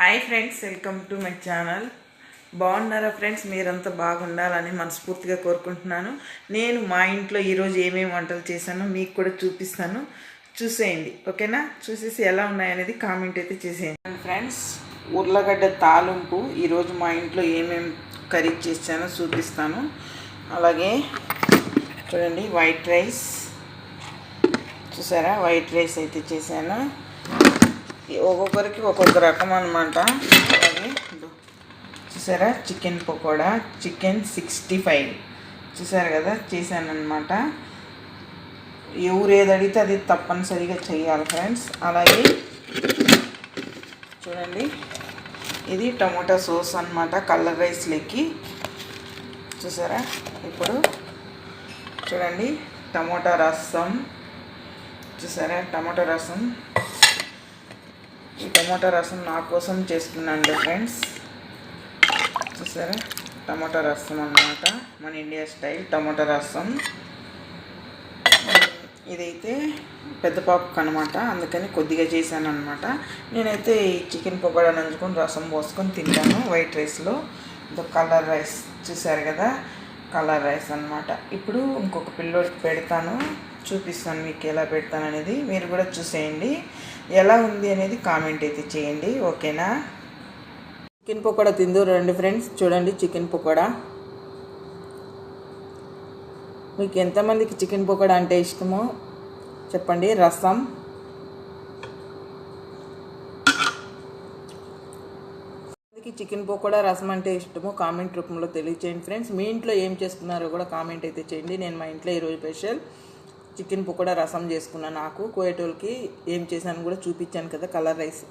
Hi friends welcome to my channel బాగున్నారా friends మీరంతా బాగుండాలని మనస్ఫూర్తిగా కోరుకుంటున్నాను. నేను మా ఇంట్లో ఈరోజు ఏమేమి వంటలు చేశానో మీకు కూడా చూపిస్తాను. చూసేయండి ఓకేనా? చూసేసి ఎలా ఉన్నాయనేది కామెంట్ అయితే చేసేయండి. ఫ్రెండ్స్ ఉర్లగడ్డ తాలింపు ఈరోజు మా ఇంట్లో ఏమేమి కర్రీ చేశానో చూపిస్తాను. అలాగే చూడండి వైట్ రైస్ చూసారా? వైట్ రైస్ అయితే చేశాను. ఒక్కొక్కరికి ఒక్కొక్క రకం అనమాట అలాగే చూసారా? Chicken pakoda. Chicken sixty five. చూసారు కదా? చేశానమాట అనమాట ఎవరు ఏది అడిగితే అది తప్పనిసరిగా చేయాలి ఫ్రెండ్స్. అలాగే చూడండి. ఇది టమోటా సోస్ అనమాట కలర్ రైస్లోకి చూసారా? ఇప్పుడు చూడండి. టమోటా రసం. చూసారా? టమోటా రసం. ఈ టమాటా రసం నా కోసం చేస్తున్నాను ఫ్రెండ్స్ చూసారా? టమాటా రసం అన్నమాట. మన ఇండియా స్టైల్ టమాటా రసం. ఇదైతే పెద్ద పాపకు అనమాట అందుకని కొద్దిగా చేశాను అనమాట నేనైతే ఈ చికెన్ పకోడా నంచుకొని రసం పోసుకొని తింటాను వైట్ రైస్లో ఇదో కలర్ రైస్ చూసారు కదా? కలర్ రైస్ అనమాట ఇప్పుడు ఇంకొక పిల్లోడికి పెడతాను. చూపిస్తాను మీకు ఎలా పెడతాను అనేది మీరు కూడా చూసేయండి. ఎలా ఉంది అనేది కామెంట్ అయితే చేయండి ఓకేనా? చికెన్ పకోడా తిందు రండి ఫ్రెండ్స్ చూడండి చికెన్ పకోడా. మీకు ఎంతమందికి చికెన్ పకోడా అంటే ఇష్టమో చెప్పండి రసం. చికెన్ పకోడా రసం అంటే ఇష్టమో కామెంట్ రూపంలో తెలియచేయండి ఫ్రెండ్స్ మీ ఇంట్లో ఏం చేసుకున్నారో కూడా కామెంట్ అయితే చేయండి. నేను మా ఇంట్లో ఈరోజు స్పెషల్ చికెన్ పకోడా రసం చేసుకున్నాను నాకు కోయేటోళ్ళకి ఏం చేశాను కూడా చూపించాను కదా కలర్ రైస్.